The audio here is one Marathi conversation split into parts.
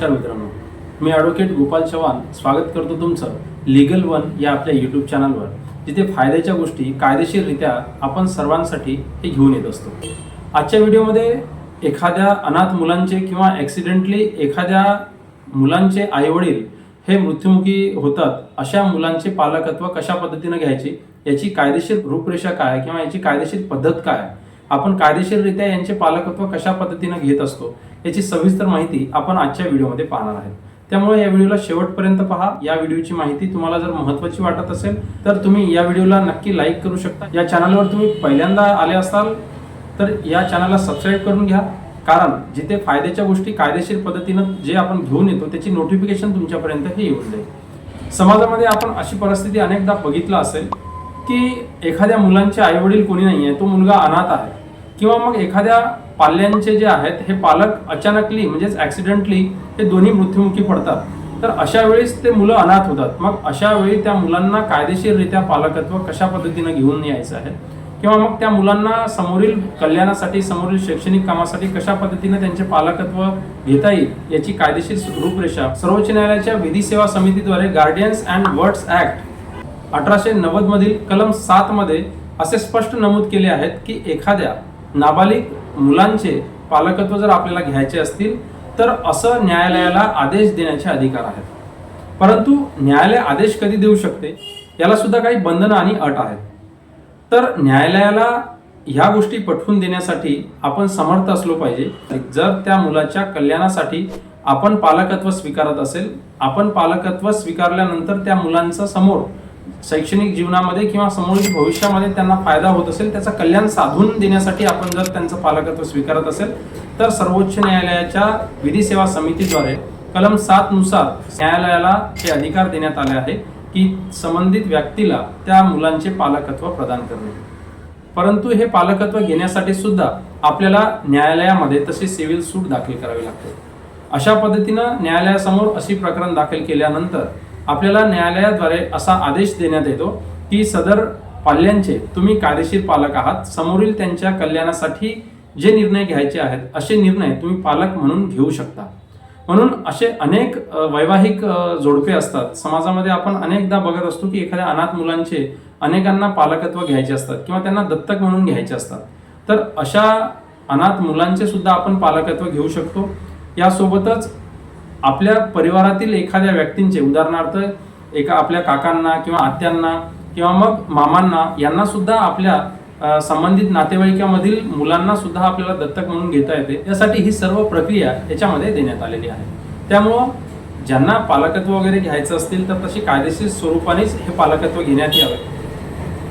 नमस्कार मित्रांनो. मी ॲडव्होकेट गोपाल चव्हाण स्वागत करतो तुमचं लिगल वन या आपल्या यूट्यूब चॅनलवर जिथे फायद्याच्या गोष्टी कायदेशीररित्या आपण सर्वांसाठी हे घेऊन येत असतो. आजच्या व्हिडिओमध्ये एखाद्या अनाथ मुलांचे किंवा ॲक्सिडेंटली एखाद्या मुलांचे आईवडील हे मृत्युमुखी होतात अशा मुलांचे पालकत्व कशा पद्धतीनं घ्यायचे याची कायदेशीर रूपरेषा काय किंवा याची कायदेशीर पद्धत काय आहे आपण कायदेशीररित्या यांचे पालकत्व कशा पद्धतीनं घेत असतो याची सविस्तर माहिती आपण आजच्या व्हिडिओमध्ये पाहणार आहे त्यामुळे या व्हिडिओला शेवटपर्यंत पहा. या व्हिडिओची माहिती तुम्हाला जर महत्त्वाची वाटत असेल तर तुम्ही या व्हिडिओला नक्की लाईक करू शकता. या चॅनलवर तुम्ही पहिल्यांदा आले असाल तर या चॅनलला सबस्क्राईब करून घ्या. कारण जिथे फायद्याच्या गोष्टी कायदेशीर पद्धतीनं जे आपण घेऊन येतो त्याची नोटिफिकेशन तुमच्यापर्यंत हे येऊन जाईल. समाजामध्ये आपण अशी परिस्थिती अनेकदा बघितलं असेल की एखाद्या मुलांचे आईवडील कोणी नाही आहे तो मुलगा अनाथ आहे. किंवा मग एखाद्या पाल्यांचे जे आहेत हे पालक अचानकली म्हणजेच ॲक्सिडेंटली हे दोन्ही मृत्युमुखी पडतात. तर अशा वेळेस ते मुलं अनाथ होतात. मग अशा वेळी त्या मुलांना कायदेशीररित्या पालकत्व कशा पद्धतीनं घेऊन यायचं आहे? किंवा मग त्या मुलांना समोरील कल्याणासाठी समोरील शैक्षणिक कामासाठी कशा पद्धतीने त्यांचे पालकत्व घेता येईल याची कायदेशीर रूपरेषा सर्वोच्च न्यायालयाच्या विधी सेवा समितीद्वारे गार्डियन्स अँड वर्ड्स ऍक्ट अठराशे नव्वद मधील कलम सात मध्ये असे स्पष्ट नमूद केले आहेत की एखाद्या नाबालिग मुलांचे पालकत्व जर आपल्याला घ्यायचे असतील तर असं न्यायालयाला आदेश देण्याचे अधिकार आहेत. परंतु न्यायालय आदेश कधी देऊ शकते याला सुद्धा काही बंधनं आणि अट आहेत. तर न्यायालयाला ह्या गोष्टी पटवून देण्यासाठी आपण समर्थ असलो पाहिजे. जर त्या मुलाच्या कल्याणासाठी आपण पालकत्व स्वीकारत असेल आपण पालकत्व स्वीकारल्यानंतर त्या मुलांचा समोर शैक्षणिक जीवनामध्ये किंवा समोरील भविष्यामध्ये त्यांना फायदा होत असेल त्याचं कल्याण साधून देण्यासाठी आपण जर त्यांचं पालकत्व स्वीकारत असेल तर सर्वोच्च न्यायालयाच्या विधी सेवा समितीद्वारे कलम सात नुसार न्यायालयाला हे अधिकार देण्यात आले आहे की संबंधित व्यक्तीला त्या मुलांचे पालकत्व प्रदान करणे. परंतु हे पालकत्व घेण्यासाठी सुद्धा आपल्याला न्यायालयामध्ये तसे सिव्हिल सूट दाखल करावी लागते. अशा पद्धतीनं न्यायालयासमोर अशी प्रकरण दाखल केल्यानंतर आपल्याला न्यायालयाद्वारे असा आदेश देण्यात येतो की सदर पाल्यांचे तुम्ही कायदेशीर पालक आहात. समोरील त्यांच्या कल्याणासाठी जे निर्णय घ्यायचे आहेत असे निर्णय तुम्ही पालक म्हणून घेऊ शकता. म्हणून असे अनेक वैवाहिक जोडपे असतात. समाजामध्ये आपण अनेकदा बघत असतो की एखाद्या अनाथ मुलांचे अनेकांना पालकत्व घ्यायचे असतात किंवा त्यांना दत्तक म्हणून घ्यायचे असतात. तर अशा अनाथ मुलांचे सुद्धा आपण पालकत्व घेऊ शकतो. यासोबतच आपल्या परिवारातील एखाद्या व्यक्तींचे उदाहरणार्थ एका आपल्या काकांना किंवा आत्यांना किंवा मग मामांना यांना सुद्धा आपल्या संबंधित नातेवाईकामधील मुलांना सुद्धा आपल्याला दत्तक म्हणून घेता येते. यासाठी ही सर्व प्रक्रिया याच्यामध्ये देण्यात आलेली आहे. त्यामुळं ज्यांना पालकत्व वगैरे घ्यायचं असतील तर तशी कायदेशीर स्वरूपानेच हे पालकत्व घेण्यात यावे.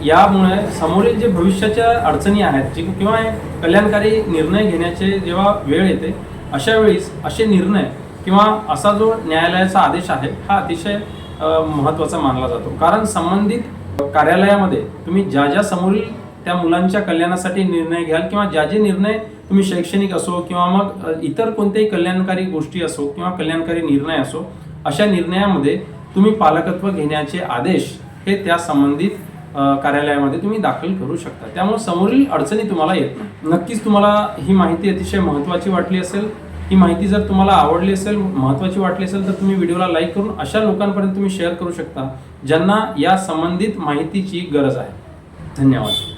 यामुळे समोरील जे भविष्याच्या अडचणी आहेत जी किंवा कल्याणकारी निर्णय घेण्याचे जेव्हा वेळ येते अशा वेळीस असे निर्णय किंवा असा जो न्यायालयाचा आदेश आहे हा अतिशय महत्त्वाचा मानला जातो. कारण संबंधित कार्यालयामध्ये तुम्ही ज्या ज्या समोरील त्या मुलांच्या कल्याणासाठी निर्णय घ्याल किंवा ज्या जे निर्णय तुम्ही शैक्षणिक असो किंवा मग इतर कोणत्याही कल्याणकारी गोष्टी असो किंवा कल्याणकारी निर्णय असो अशा निर्णयामध्ये तुम्ही पालकत्व घेण्याचे आदेश हे त्या संबंधित कार्यालयामध्ये तुम्ही दाखल करू शकता. त्यामुळे समोरील अडचणी तुम्हाला येत नाही. नक्कीच तुम्हाला ही माहिती अतिशय महत्त्वाची वाटली असेल. ही माहिती जर तुम्हाला आवडली असेल महत्त्वाची वाटली असेल तर तुम्ही व्हिडिओला लाईक करून अशा लोकांपर्यंत तुम्ही शेअर करू शकता ज्यांना या संबंधित माहितीची गरज आहे. धन्यवाद.